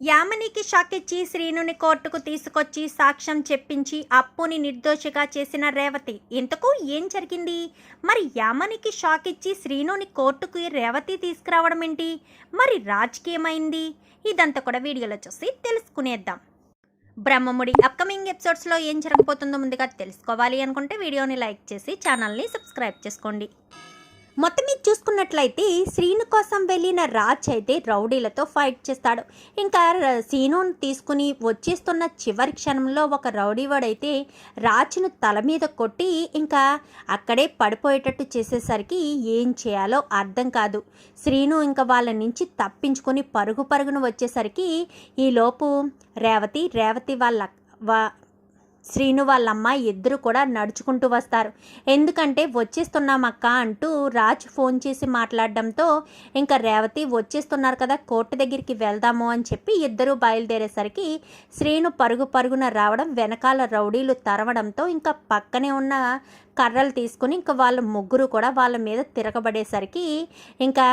యామినికి shock ఇచ్చి శ్రీనుని కోర్టుకు తీసుకొచ్చి సాక్ష్యం చెప్పించి అప్పుని నిర్దోషిగా చేసిన రేవతి. ఇంతకు ఏం జరిగింది? మరి యామనికి షాక్ ఇచ్చి శ్రీనుని కోర్టుకు రేవతి తీసుకురావడం ఏంటి? మరి రాజకీయమైంది? ఇదంతా కూడా వీడియోలో చూసి తెలుసుకునేద్దాం. బ్రహ్మముడి అప్కమింగ్ ఎపిసోడ్స్లో ఏం జరగబోతుందో ముందుగా తెలుసుకోవాలి అనుకుంటే వీడియోని లైక్ చేసి ఛానల్ని సబ్స్క్రైబ్ చేసుకోండి. మొత్తం మీద చూసుకున్నట్లయితే శ్రీను కోసం వెళ్ళిన రాజ్ అయితే రౌడీలతో ఫైట్ చేస్తాడు. ఇంకా ర- శ్రీనుని తీసుకుని వచ్చేస్తున్న చివరి క్షణంలో ఒక రౌడీవాడైతే రాజ్ను తల మీద కొట్టి ఇంకా అక్కడే పడిపోయేటట్టు చేసేసరికి ఏం చేయాలో అర్థం కాదు. శ్రీను ఇంకా వాళ్ళ నుంచి తప్పించుకొని పరుగు పరుగును వచ్చేసరికి ఈలోపు రేవతి రేవతి వాళ్ళ వా శ్రీను వాళ్ళమ్మ ఇద్దరు కూడా నడుచుకుంటూ వస్తారు. ఎందుకంటే వచ్చేస్తున్నామక్క అంటూ రాజ్ ఫోన్ చేసి మాట్లాడడంతో ఇంకా రేవతి వచ్చేస్తున్నారు కదా కోర్టు దగ్గరికి వెళ్దాము అని చెప్పి ఇద్దరు బయలుదేరేసరికి శ్రీను పరుగు పరుగున రావడం వెనకాల రౌడీలు తరవడంతో ఇంకా పక్కనే ఉన్న కర్రలు తీసుకుని ఇంకా వాళ్ళ ముగ్గురు కూడా వాళ్ళ మీద తిరగబడేసరికి ఇంకా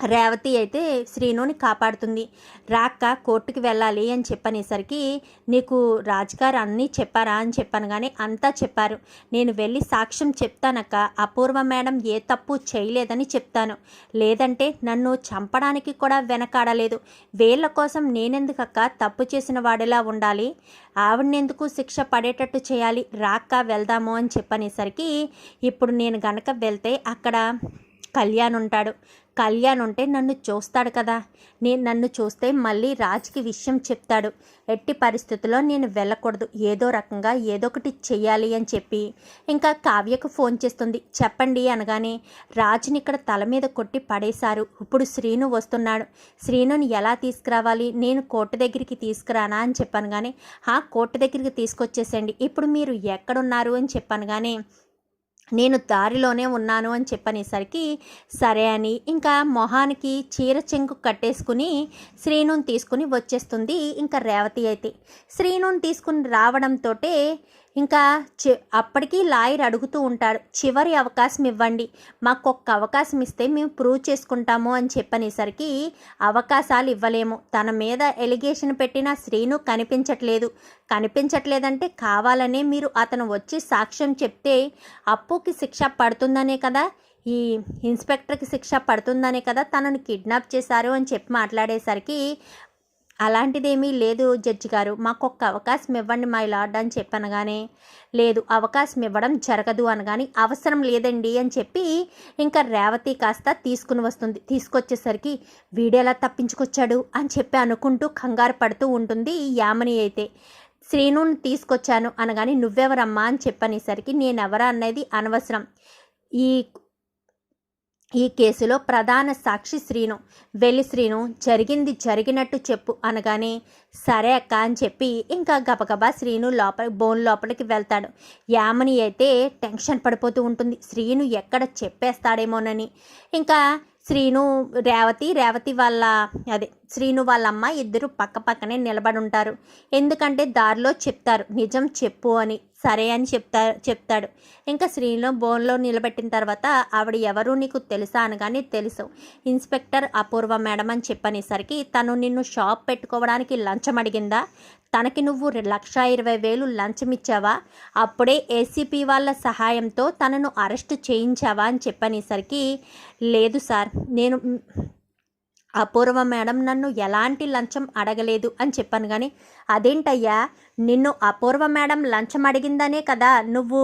రేవతి అయితే శ్రీనుని కాపాడుతుంది. రాక్క కోర్టుకి వెళ్ళాలి అని చెప్పనేసరికి నీకు రాజుగారు అన్నీ చెప్పారా అని చెప్పాను కానీ అంతా చెప్పారు. నేను వెళ్ళి సాక్ష్యం చెప్తానక్క. అపూర్వ మేడం ఏ తప్పు చేయలేదని చెప్తాను. లేదంటే నన్ను చంపడానికి కూడా వెనకాడలేదు. వేళ్ళ కోసం నేనెందుకక్క తప్పు చేసిన వాడిలా ఉండాలి? ఆవిడనెందుకు శిక్ష పడేటట్టు చేయాలి? రాక్క వెళ్దాము అని చెప్పనేసరికి ఇప్పుడు నేను గనక వెళ్తే అక్కడ కళ్యాణ్ ఉంటాడు. కళ్యాణ్ ఉంటే నన్ను చూస్తాడు కదా. నేను నన్ను చూస్తే మళ్ళీ రాజ్కి విషయం చెప్తాడు. ఎట్టి పరిస్థితుల్లో నేను వెళ్ళకూడదు. ఏదో రకంగా ఏదో ఒకటి చెయ్యాలి అని చెప్పి. ఇంకా కావ్యకు ఫోన్ చేస్తుంది. చెప్పండి అనగానే రాజుని ఇక్కడ తల మీద కొట్టి పడేశారు. ఇప్పుడు శ్రీను వస్తున్నాడు. శ్రీనుని ఎలా తీసుకురావాలి? నేను కోర్టు దగ్గరికి తీసుకురానా అని చెప్పాను కానీ ఆ కోర్టు దగ్గరికి తీసుకొచ్చేసండి ఇప్పుడు మీరు ఎక్కడున్నారు? అని చెప్పాను కానీ నేను దారిలోనే ఉన్నాను అని చెప్పనేసరికి సరే అని ఇంకా మొహానికి చీర చెంగు కట్టేసుకుని శ్రీనుని తీసుకుని వచ్చేస్తుంది ఇంకా రేవతి అయితే. శ్రీనుని తీసుకుని రావడంతో ఇంకా చి అప్పటికి లాయర్ అడుగుతూ ఉంటాడు చివరి అవకాశం ఇవ్వండి. మాకు ఒక్క అవకాశం ఇస్తే మేము ప్రూవ్ చేసుకుంటాము అని చెప్పనేసరికి అవకాశాలు ఇవ్వలేము. తన మీద ఎలిగేషన్ పెట్టిన శ్రీను కనిపించట్లేదు. కనిపించట్లేదంటే కావాలనే మీరు అతను వచ్చి సాక్ష్యం చెప్తే అప్పుకి శిక్ష పడుతుందనే కదా? ఈ ఇన్స్పెక్టర్కి శిక్ష పడుతుందనే కదా తనను కిడ్నాప్ చేశారు అని చెప్పి మాట్లాడేసరికి అలాంటిదేమీ లేదు జడ్జి గారు. మాకు ఒక్క అవకాశం ఇవ్వండి మై లార్డ్ అని చెప్పనగానే లేదు అవకాశం ఇవ్వడం జరగదు అనగాని అవసరం లేదండి అని చెప్పి ఇంకా రేవతి కాస్త తీసుకుని వస్తుంది. తీసుకొచ్చేసరికి వీడేలా తప్పించుకొచ్చాడు అని చెప్పి అనుకుంటూ కంగారు పడుతూ ఉంటుంది యామని అయితే. శ్రీనుని తీసుకొచ్చాను అనగాని నువ్వెవరమ్మా అని చెప్పనేసరికి నేనెవరా అనేది అనవసరం. ఈ ఈ కేసులో ప్రధాన సాక్షి శ్రీను వెళ్ళి శ్రీను జరిగింది జరిగినట్టు చెప్పు అనగానే సరే అక్క అని చెప్పి ఇంకా గబగబా శ్రీను లోపల బోన్ లోపలికి వెళ్తాడు. యామని అయితే టెన్షన్ పడిపోతూ ఉంటుంది. శ్రీను ఎక్కడ చెప్పేస్తాడేమోనని. ఇంకా శ్రీను రేవతి రేవతి వాళ్ళ అదే శ్రీను వాళ్ళ అమ్మ ఇద్దరు పక్క పక్కనే నిలబడి ఉంటారు. ఎందుకంటే దారిలో చెప్తారు. నిజం చెప్పు అని. సరే అని చెప్తా చెప్తాడు. ఇంకా శ్రీను బోన్లో నిలబెట్టిన తర్వాత ఆవిడ ఎవరు నీకు తెలుసా అనగానే తెలుసు. ఇన్స్పెక్టర్ అపూర్వ మేడం అని చెప్పనేసరికి తను నిన్ను షాప్ పెట్టుకోవడానికి లంచం అడిగిందా? తనకి నువ్వు లక్ష ఇరవై వేలు లంచం ఇచ్చావా? అప్పుడే ఏసీపీ వాళ్ళ సహాయంతో తనను అరెస్ట్ చేయించావా అని చెప్పనేసరికి లేదు సార్ నేను అపూర్వ మేడం నన్ను ఎలాంటి లంచం అడగలేదు అని చెప్పాను కానీ అదేంటయ్యా? నిన్ను అపూర్వ మేడం లంచం అడిగిందనే కదా. నువ్వు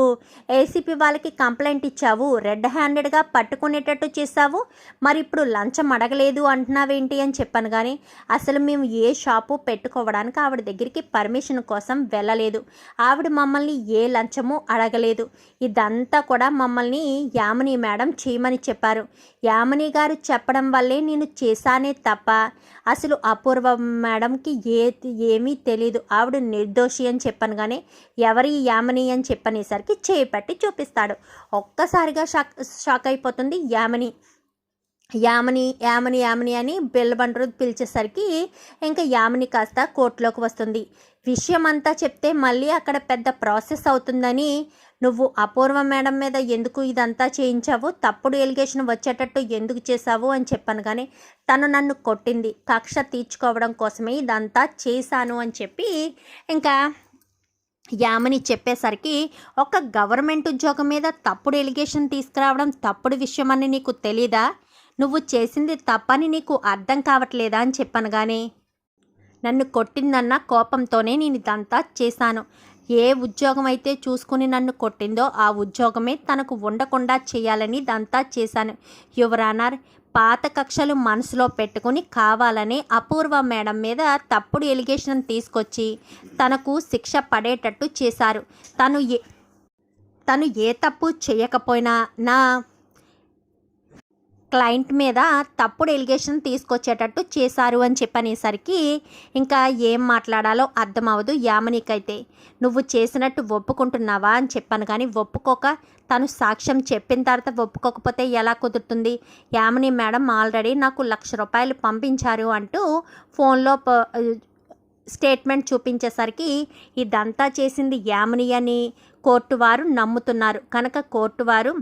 ఏసీపీ వాళ్ళకి కంప్లైంట్ ఇచ్చావు. రెడ్ హ్యాండెడ్గా పట్టుకునేటట్టు చేసావు మరి ఇప్పుడు లంచం అడగలేదు అంటున్నావేంటి అని చెప్పాను కానీ అసలు మేము ఏ షాపు పెట్టుకోవడానికి ఆవిడ దగ్గరికి పర్మిషన్ కోసం వెళ్ళలేదు. ఆవిడ మమ్మల్ని ఏ లంచము అడగలేదు. ఇదంతా కూడా మమ్మల్ని యామిని మేడం చేయమని చెప్పారు. యామిని గారు చెప్పడం వల్లే నేను చేశానే తప్ప అసలు అపూర్వ మేడంకి ఏ ఏమీ తెలీదు. ఆవిడ నిర్దోషి అని చెప్పాను కానీ ఎవరి యామని అని చెప్పనేసరికి చేపట్టి చూపిస్తాడు. ఒక్కసారిగా షాక్ షాక్ అయిపోతుంది యామిని. యామని యామని యామిని అని బిల్లబండ్రు పిలిచేసరికి ఇంకా యామని కాస్త కోర్టులోకి వస్తుంది. విషయం అంతా చెప్తే మళ్ళీ అక్కడ పెద్ద ప్రాసెస్ అవుతుందని నువ్వు అపూర్వ మేడం మీద ఎందుకు ఇదంతా చేయించావు? తప్పుడు ఎలిగేషన్ వచ్చేటట్టు ఎందుకు చేశావు అని చెప్పాను కానీ తను నన్ను కొట్టింది. కక్ష తీర్చుకోవడం కోసమే ఇదంతా చేశాను అని చెప్పి ఇంకా యామని చెప్పేసరికి ఒక గవర్నమెంట్ ఉద్యోగం మీద తప్పుడు ఎలిగేషన్ తీసుకురావడం తప్పుడు విషయం అని నీకు తెలీదా? నువ్వు చేసింది తప్పని నీకు అర్థం కావట్లేదా అని చెప్పాను కానీ నన్ను కొట్టిందన్న కోపంతోనే నేను ఇదంతా చేశాను. ఏ ఉద్యోగం అయితే చూసుకుని నన్ను కొట్టిందో ఆ ఉద్యోగమే తనకు ఉండకుండా చేయాలని ఇదంతా చేశాను. యువరానర్ పాత కక్షలు మనసులో పెట్టుకుని కావాలని అపూర్వ మేడం మీద తప్పుడు ఎలిగేషన్ తీసుకొచ్చి తనకు శిక్ష పడేటట్టు చేశారు. తను ఏ తను ఏ తప్పు చేయకపోయినా నా క్లయింట్ మీద తప్పుడు ఎలిగేషన్ తీసుకొచ్చేటట్టు చేశారు అని చెప్పనేసరికి ఇంకా ఏం మాట్లాడాలో అర్థమవదు యామనికైతే. నువ్వు చేసినట్టు ఒప్పుకుంటున్నావా అని చెప్పాను కానీ ఒప్పుకోక తను సాక్ష్యం చెప్పిన తర్వాత ఒప్పుకోకపోతే ఎలా కుదురుతుంది? యామని మేడం ఆల్రెడీ నాకు లక్ష రూపాయలు పంపించారు అంటూ ఫోన్లో ప- స్టేట్మెంట్ చూపించేసరికి ఇదంతా చేసింది యామిని అని కోర్టు వారు నమ్ముతున్నారు. కనుక కోర్టు వారు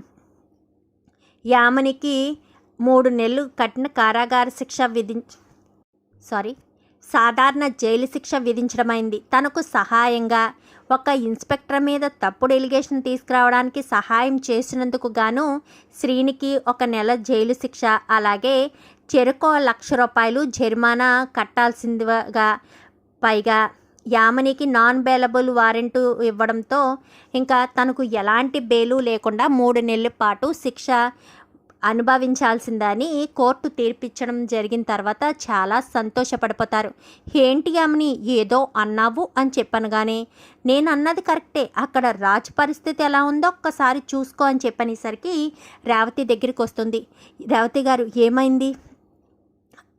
యామనికి మూడు నెలలు కఠిన కారాగార శిక్ష విధించ సారీ సాధారణ జైలు శిక్ష విధించడమైంది. తనకు సహాయంగా ఒక ఇన్స్పెక్టర్ మీద తప్పుడు ఎలిగేషన్ తీసుకురావడానికి సహాయం చేసినందుకు గాను శ్రీనికి ఒక నెల జైలు శిక్ష అలాగే చెరుకో లక్ష రూపాయలు జరిమానా కట్టాల్సిందిగా పైగా యామనికి నాన్ బెయిలబుల్ వారెంట్ ఇవ్వడంతో ఇంకా తనకు ఎలాంటి బెయిలు లేకుండా మూడు నెలల పాటు శిక్ష అనుభవించాల్సిందని కోర్టు తీర్పిచ్చడం జరిగిన తర్వాత చాలా సంతోషపడిపోతారు. ఏంటి ఆమెని ఏదో అన్నావు? అని చెప్పాను కానీ నేను అన్నది కరెక్టే. అక్కడ రాజు పరిస్థితి ఎలా ఉందో ఒక్కసారి చూసుకో అని చెప్పనేసరికి రేవతి దగ్గరికి వస్తుంది. రేవతి గారు ఏమైంది?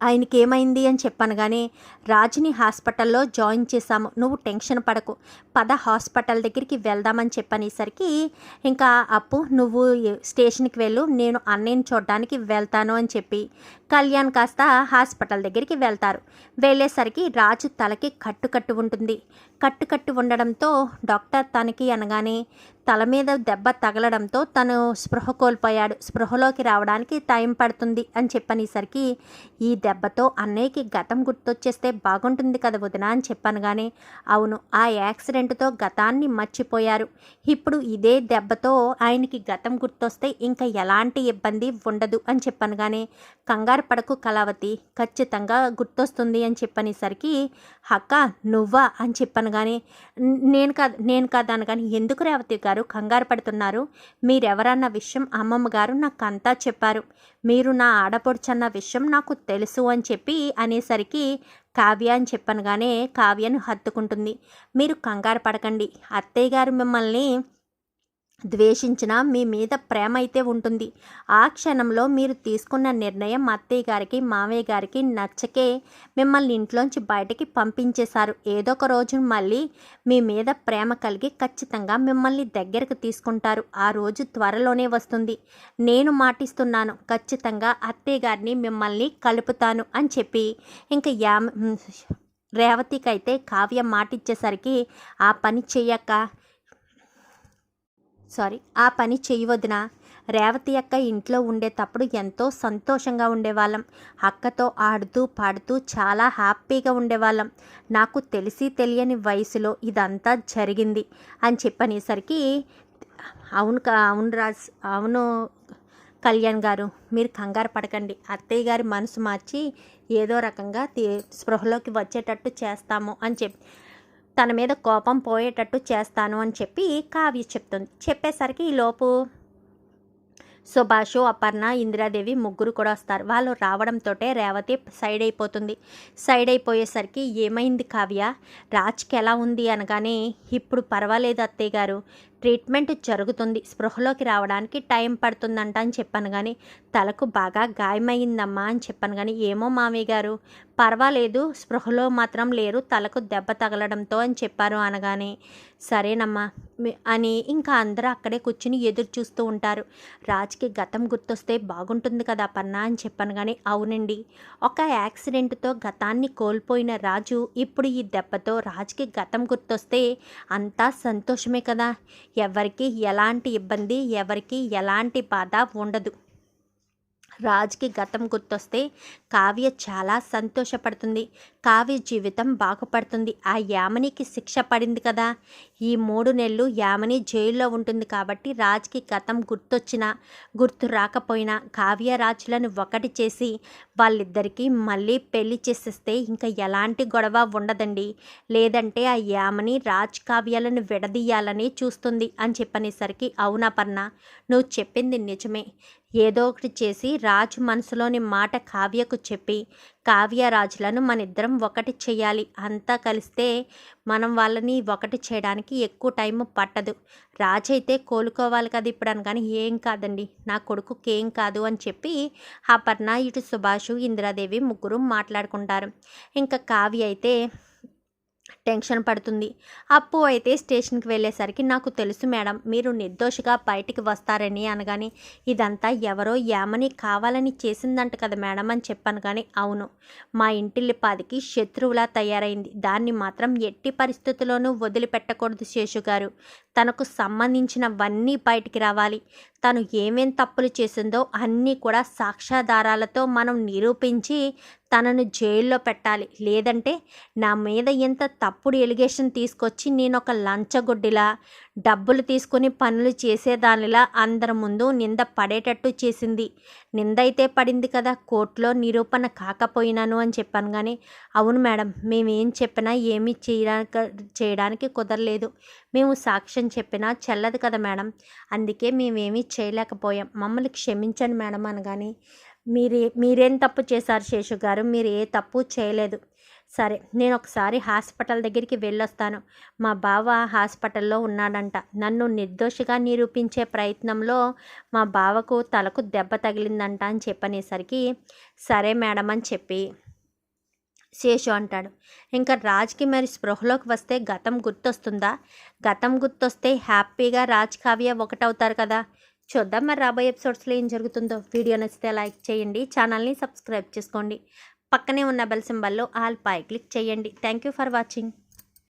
ఆయనకి ఏమైంది అని చెప్పాను కానీ రాజుని హాస్పిటల్లో జాయిన్ చేశాము. నువ్వు టెన్షన్ పడకు. పద హాస్పిటల్ దగ్గరికి వెళ్దామని చెప్పనేసరికి ఇంకా అప్పు నువ్వు స్టేషన్కి వెళ్ళు నేను అన్నయ్యని చూడడానికి వెళ్తాను అని చెప్పి కళ్యాణ్ కాస్త హాస్పిటల్ దగ్గరికి వెళ్తారు. వెళ్ళేసరికి రాజు తలకి కట్టుకట్టు ఉంటుంది. కట్టు కట్టు ఉండడంతో డాక్టర్ తనకి అనగానే తల మీద దెబ్బ తగలడంతో తను స్పృహ కోల్పోయాడు. స్పృహలోకి రావడానికి టైం పడుతుంది అని చెప్పనేసరికి ఈ దెబ్బ దెబ్బతో అన్నయ్యకి గతం గుర్తొచ్చేస్తే బాగుంటుంది కదా వదిన అని చెప్పాను కానీ అవును ఆ యాక్సిడెంట్తో గతాన్ని మర్చిపోయారు. ఇప్పుడు ఇదే దెబ్బతో ఆయనకి గతం గుర్తొస్తే ఇంకా ఎలాంటి ఇబ్బంది ఉండదు అని చెప్పాను కానీ కంగారు పడకు కళావతి ఖచ్చితంగా గుర్తొస్తుంది అని చెప్పనేసరికి అక్క నువ్వా? అని చెప్పాను కానీ నేను కాదు నేను కాదాను కానీ ఎందుకు రేవతి గారు కంగారు పడుతున్నారు? మీరెవరన్న విషయం అమ్మమ్మ గారు నాకు అంతా చెప్పారు. మీరు నా ఆడపడుచన్న విషయం నాకు తెలుసు. అని చెప్పి అనేసరికి కావ్య అని చెప్పనగానే కావ్యను హత్తుకుంటుంది. మీరు కంగారు పడకండి. అత్తయ్య గారు మిమ్మల్ని ద్వేషించిన మీ మీద ప్రేమ అయితే ఉంటుంది. ఆ క్షణంలో మీరు తీసుకున్న నిర్ణయం అత్తయ్య గారికి మామయ్య గారికి నచ్చకే మిమ్మల్ని ఇంట్లోంచి బయటకి పంపించేశారు. ఏదో ఒక రోజు మళ్ళీ మీ మీద ప్రేమ కలిగి ఖచ్చితంగా మిమ్మల్ని దగ్గరకు తీసుకుంటారు. ఆ రోజు త్వరలోనే వస్తుంది. నేను మాటిస్తున్నాను. ఖచ్చితంగా అత్తయ్య గారిని మిమ్మల్ని కలుపుతాను అని చెప్పి ఇంకా యా రేవతికైతే కావ్య మాటిచ్చేసరికి ఆ పని చెయ్యక సారీ ఆ పని చేయవద్దున రేవతి అక్క ఇంట్లో ఉండేటప్పుడు ఎంతో సంతోషంగా ఉండేవాళ్ళం. అక్కతో ఆడుతూ పాడుతూ చాలా హ్యాపీగా ఉండేవాళ్ళం. నాకు తెలిసి తెలియని వయసులో ఇదంతా జరిగింది అని చెప్పనేసరికి అవును కా- అవును రాజ్ అవును కళ్యాణ్ గారు మీరు కంగారు పడకండి. అత్తయ్య గారి మనసు మార్చి ఏదో రకంగా స్పృహలోకి వచ్చేటట్టు చేస్తాము అని చెప్పి తన మీద కోపం పోయేటట్టు చేస్తాను అని చెప్పి కావ్య చెప్తుంది. చెప్పేసరికి ఈ లోపు సుభాషు అపర్ణ ఇందిరాదేవి ముగ్గురు కూడా వస్తారు. వాళ్ళు రావడంతో రేవతి సైడ్ అయిపోతుంది. సైడ్ అయిపోయేసరికి ఏమైంది కావ్య? రాజ్కి ఎలా ఉంది అనగానే ఇప్పుడు పర్వాలేదు అత్తయ్య గారు. ట్రీట్మెంట్ జరుగుతుంది. స్పృహలోకి రావడానికి టైం పడుతుందంట అని చెప్పాను కానీ తలకు బాగా గాయమైందమ్మా అని చెప్పాను కానీ ఏమో మామయ్య గారు. పర్వాలేదు స్పృహలో మాత్రం లేరు తలకు దెబ్బ తగలడంతో అని చెప్పారు అనగానే సరేనమ్మా అని ఇంకా అందరూ అక్కడే కూర్చుని ఎదురు చూస్తూ ఉంటారు. రాజ్కి గతం గుర్తొస్తే బాగుంటుంది కదా పన్నా అని చెప్పాను కానీ అవునండి. ఒక యాక్సిడెంట్తో గతాన్ని కోల్పోయిన రాజు ఇప్పుడు ఈ దెబ్బతో రాజ్కి గతం గుర్తొస్తే అంతా సంతోషమే కదా. ఎవరికి ఎలాంటి ఇబ్బంది ఎవరికి ఎలాంటి బాధ ఉండదు. రాజ్కి గతం గుర్తొస్తే కావ్య చాలా సంతోషపడుతుంది. కావ్య జీవితం బాగుపడుతుంది. ఆ యామనికి శిక్ష పడింది కదా. ఈ మూడు నెలలు యామని జైల్లో ఉంటుంది కాబట్టి రాజ్కి గతం గుర్తొచ్చినా గుర్తు రాకపోయినా కావ్య రాజులను ఒకటి చేసి వాళ్ళిద్దరికీ మళ్ళీ పెళ్ళి చేసేస్తే ఇంకా ఎలాంటి గొడవ ఉండదండి. లేదంటే ఆ యామని రాజ్ కావ్యాలను విడదీయాలని చూస్తుంది అని చెప్పనేసరికి అవునా పర్ణ? నువ్వు చెప్పింది నిజమే. ఏదో ఒకటి చేసి రాజు మనసులోని మాట కావ్యకు చెప్పి కావ్య రాజులను మన ఇద్దరం ఒకటి చేయాలి. అంతా కలిస్తే మనం వాళ్ళని ఒకటి చేయడానికి ఎక్కువ టైం పట్టదు. రాజు అయితే కోలుకోవాలి కదా ఇప్పుడు అనగానే కానీ ఏం కాదండి నా కొడుకుకి ఏం కాదు అని చెప్పి ఆ పర్ణ ఇటు సుభాషు ఇందిరాదేవి ముగ్గురు మాట్లాడుకుంటారు. ఇంకా కావ్య అయితే టెన్షన్ పడుతుంది. అప్పు అయితే స్టేషన్కి వెళ్ళేసరికి నాకు తెలుసు మేడం మీరు నిర్దోషిగా బయటికి వస్తారని అనగానే ఇదంతా ఎవరో యామని కావాలని చేసిందంట కదా మేడం అని చెప్పాను కానీ అవును. మా ఇంటిల్లిపాదికి శత్రువులా తయారైంది. దాన్ని మాత్రం ఎట్టి పరిస్థితుల్లోనూ వదిలిపెట్టకూడదు శేషు గారు. తనకు సంబంధించినవన్నీ బయటికి రావాలి. తను ఏమేం తప్పులు చేసిందో అన్నీ కూడా సాక్ష్యాధారాలతో మనం నిరూపించి తనను జైల్లో పెట్టాలి. లేదంటే నా మీద ఎంత తప్పుడు ఎలిగేషన్ తీసుకొచ్చి నేను ఒక లంచగొడ్డిలా డబ్బులు తీసుకొని పనులు చేసేదానిలా అందరి ముందు నింద పడేటట్టు చేసింది. నింద అయితే పడింది కదా కోర్టులో నిరూపణ కాకపోయినాను అని చెప్పాను కానీ అవును మేడం మేమేం చెప్పినా ఏమీ చేయడానికి చేయడానికి కుదరలేదు. మేము సాక్ష్యం చెప్పినా చెల్లదు కదా మేడం. అందుకే మేమేమీ చేయలేకపోయాం. మమ్మల్ని క్షమించండి మేడం అనగాని మీరే మీరేం తప్పు చేశారు శేషు గారు? మీరు ఏ తప్పు చేయలేదు. సరే నేను ఒకసారి హాస్పిటల్ దగ్గరికి వెళ్ళొస్తాను. మా బావ హాస్పిటల్లో ఉన్నాడంట. నన్ను నిర్దోషిగా నిరూపించే ప్రయత్నంలో మా బావకు తలకు దెబ్బ తగిలిందంట అని చెప్పనేసరికి సరే మేడం అని చెప్పి శేషు అంటాడు. ఇంకా రాజ్కి మరి స్పృహలోకి వస్తే గతం గుర్తొస్తుందా? గతం గుర్తొస్తే హ్యాపీగా రాజ్ కావ్య ఒకటవుతారు కదా. చూద్దాం మరి రాబోయే ఎపిసోడ్స్లో ఏం జరుగుతుందో. వీడియో నచ్చితే లైక్ చేయండి. ఛానల్ని సబ్స్క్రైబ్ చేసుకోండి. పక్కనే ఉన్న బెల్ సింబల్లో ఆల్ పై క్లిక్ చేయండి. Thank you for watching.